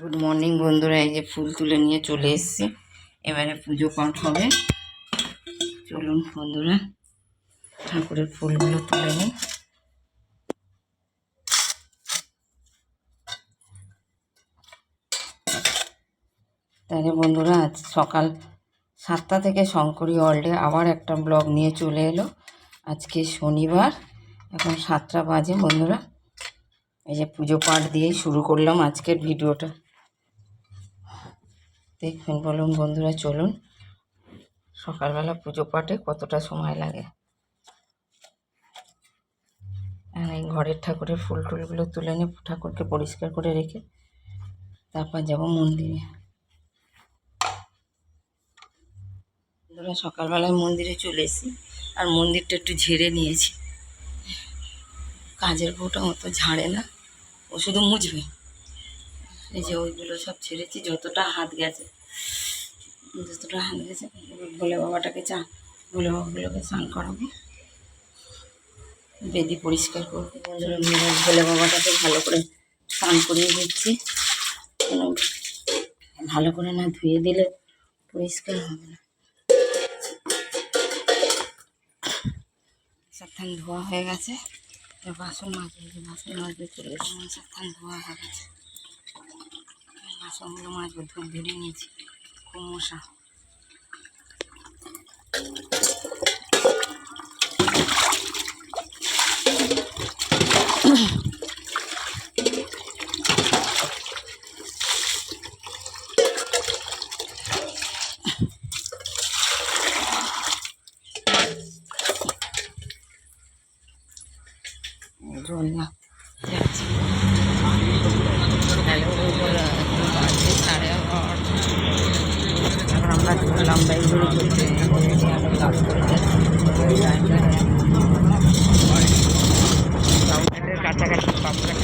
Good morning বন্ধুরা, এই যে ফুল তুলে নিয়ে চলে এসেছি। এবারে পুজো পাঠ হবে। চলুন বন্ধুরা, ঠাকুরের ফুলগুলো তুলে নিই। তাহলে বন্ধুরা, আজ সকাল সাতটা থেকে শঙ্করী ওয়ার্ল্ডে আবার একটা ব্লগ নিয়ে চলে এলো। আজকে শনিবার, এখন সাতটা বাজে বন্ধুরা। এই যে পুজো পাঠ দিয়েই শুরু করলাম আজকের ভিডিওটা। দেখবেন বলুন বন্ধুরা, চলুন। সকালবেলা পুজো পাঠে কতটা সময় লাগে। এই ঘরের ঠাকুরের ফুল টুলগুলো তুলে নিয়ে ঠাকুরকে পরিষ্কার করে রেখে তারপর যাব মন্দিরে। বন্ধুরা, সকালবেলায় মন্দিরে চলে এসেছি আর মন্দিরটা একটু ঝেড়ে নিয়েছি। কাজের বউটা মতো ঝাড়ে না, ও শুধু মুছবে। এই যে ওইগুলো সব ছেড়েছি, যতটা হাত গেছে, যতটা হাত গেছে বলে বাবাটাকে চা বলে বাবাগুলোকে স্নান করাবো। বেদি পরিষ্কার করব। বন্ধুরা বলে বাবাটাকে ভালো করে স্নান করিয়ে দিচ্ছি। ভালো করে না ধুয়ে দিলে পরিষ্কার হবে না। সাবধান ধোয়া হয়ে গেছে। বাসন মাজবে বাসন মাজবে, চলে গেছে সাবধান ধোয়া হয়ে গেছে। বাসনগুলো মাছ ধূপ ধরে নিয়েছি খুব মশা। জল না যাচ্ছি হ্যালো বন্ধুরা, এখন বাজে সাড়ে এগারোটা এখন আমরা ঢুকলাম বেঙ্গুলি করতে এখন কাজ করতে রাউন্ডের কাছাকাছি পাপড়া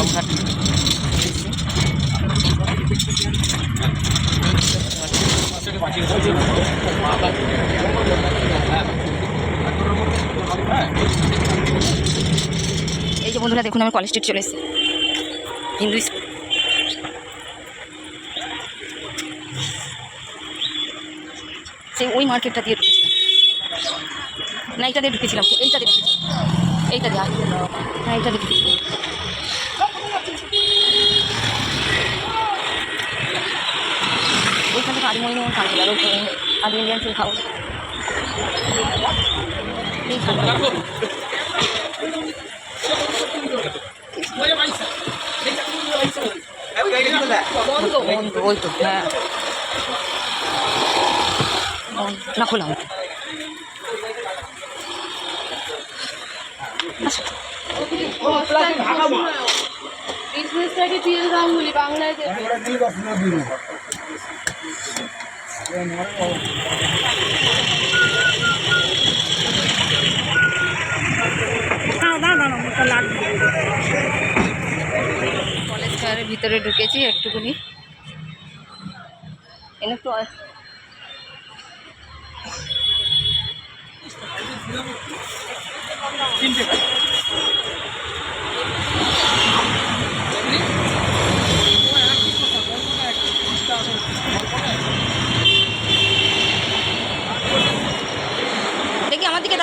এই যে বন্ধুরা, দেখুন আমি কলেজ স্ট্রিট চলে এসেছি। হিন্দু সেই ওই মার্কেটটা দিয়ে ঢুকেছিলাম। না এইটা দিয়ে ঢুকেছিলাম। এইটা দিয়ে এইটা দিয়ে। হ্যাঁ এইটা দিয়ে ঢুকেছিলাম। থেকে আদিমণি যেমন খাওয়া গেল আদি ইন্ডিয়ান ফুল খাও এইখানটা বন্ধ ওই তো হ্যাঁ বন্ধ, না খোলা বিজনেসটাকে দিয়ে গাঙ্গুলি বাংলায় দেবে কলেজ স্কোয়ারের ভিতরে ঢুকেছি একটুখানি এনে একটু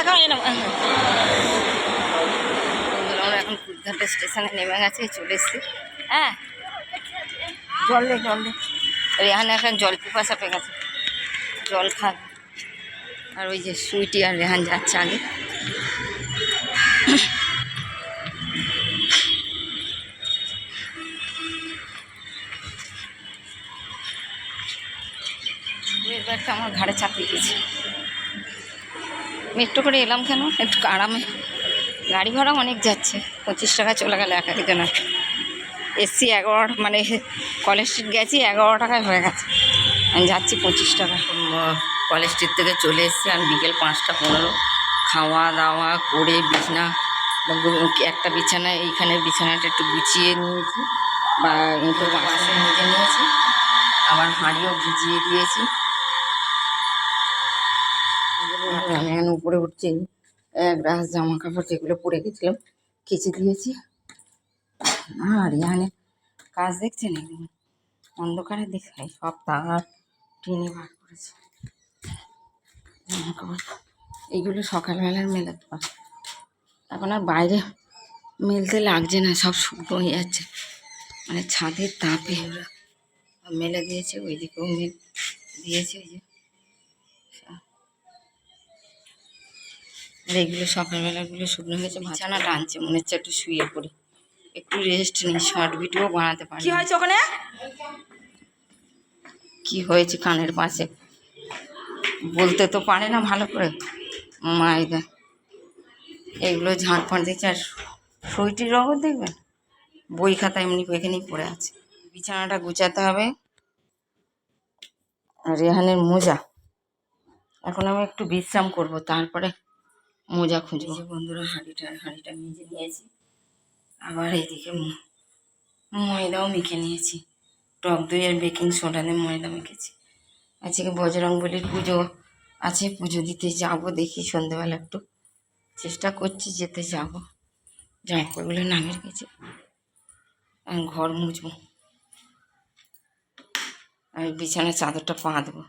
আমার দিকে দেখা হয়। বন্ধুরা, আমরা এখন কুদঘাটে স্টেশনে নেমে গেছে চলে এসছি। হ্যাঁ। জল দে জল। দে রেহান এখন জল পিপাসা পেয়ে গেছে। জল খা আর ওই যে সুইটি আর রেহান যাচ্ছে আগে। আমার ঘাড়ে চাপিয়ে দিয়েছে। মেট্রো করে এলাম কেন? একটু আরামে। গাড়ি ভাড়া অনেক যাচ্ছে। পঁচিশ টাকা চলে গেল এক একজনের। এসছি এগারো মানে কলেজ স্ট্রিট গেছি এগারো টাকায় হয়ে গেছে। আমি যাচ্ছি পঁচিশ টাকা। কলেজ স্ট্রিট থেকে চলে এসেছি আর বিকেল পাঁচটা পনেরো। খাওয়া দাওয়া করে বিছনা, একটা বিছানা, এইখানে বিছানাটা একটু গুছিয়ে নিয়েছি। বা একটু পাশে নিজে নিয়েছি। আবার হাঁড়িও ভিজিয়ে দিয়েছি। এখন উপরে উঠছি, এক জামা কাপড় যেগুলো পরে গেছিলাম, কেচে দিয়েছি। আর ইয়ানে কাজ দেখছেন? এগুলো অন্ধকারে দেখাই সব তার টেনে বার করেছে। জামা কাপড় এইগুলো সকালবেলার মেলাতে পারে এখন আর বাইরে মেলতে লাগছে না, সব শুকনো হয়ে যাচ্ছে। মানে ছাদের তাপে ওরা মেলে দিয়েছে, ওইদিকেও মেল দিয়েছে। ওই যে আর এইগুলো সকালবেলাগুলো শুকনো হয়েছে বিছানা টানছে মনে হচ্ছে একটু শুয়ে পড়ি। একটু রেস্ট নিই শর্ট ভিডিও বানাতে পারি কি হয়েছে ওখানে? কি হয়েছে কানের পাশে? বলতে তো পারে না ভালো করে। মাইদা এগুলো ঝাঁট ফাঁট দিচ্ছে আর সইটির রঙও দেখবেন? বই খাতা এমনি এখানেই পড়ে আছে। বিছানাটা গুছাতে হবে। আর রেহানের মোজা। এখন আমি একটু বিশ্রাম করব তারপরে মোজা খুঁজবো। বন্ধুরা, হাঁড়িটা হাঁড়িটা মেজে নিয়েছি। আবার এইদিকে ময়দাও মেখে নিয়েছি। টক দই আর বেকিং সোডা দিয়ে ময়দা মেখেছি। আজকে বজরং বলির পুজো আছে, পুজো দিতে যাব দেখি সন্ধ্যেবেলা একটু চেষ্টা করছি যেতে যাব। জামাকাপড়গুলো নামের গেছে ঘর মুছবো। আমি বিছানার চাদরটা পা দেবো